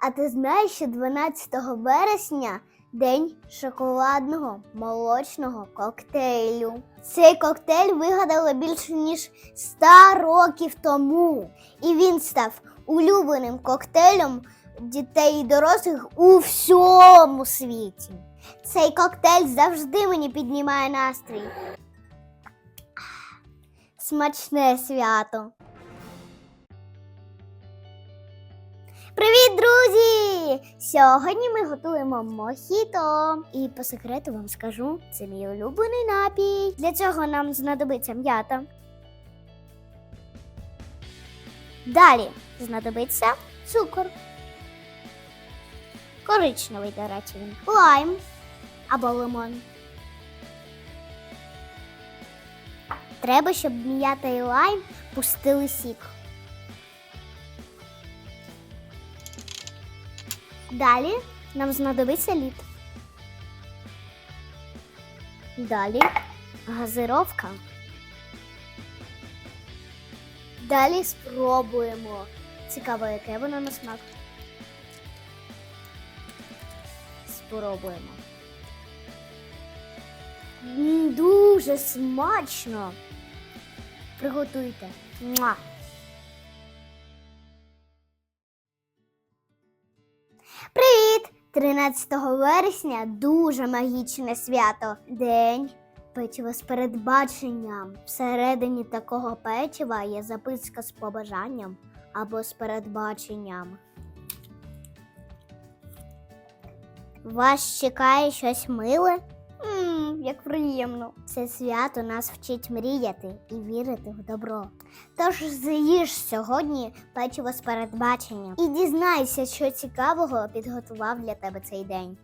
А ти знаєш, що 12 вересня день шоколадного молочного коктейлю. Цей коктейль вигадали більше ніж 100 років тому. І він став улюбленим коктейлем дітей і дорослих у всьому світі. Цей коктейль завжди мені піднімає настрій. Смачне свято. Привіт, друзі! Сьогодні ми готуємо мохіто. І по секрету вам скажу, це мій улюблений напій. Для цього нам знадобиться м'ята. Далі знадобиться цукор. Коричневий, до речі, він. Лайм або лимон. Треба, щоб м'ята і лайм пустили сік. Далі нам знадобиться лід. Далі газировка. Далі спробуємо. Цікаво, яке воно на смак. Спробуємо. Дуже смачно. Приготуйте. Муа. 13 вересня дуже магічне свято. День печива з передбаченням. Всередині такого печива є записка з побажанням або з передбаченням. Вас чекає щось миле? Як приємно. Це свято нас вчить мріяти і вірити в добро. Тож з'їж сьогодні печиво з передбаченням і дізнайся, що цікавого підготував для тебе цей день.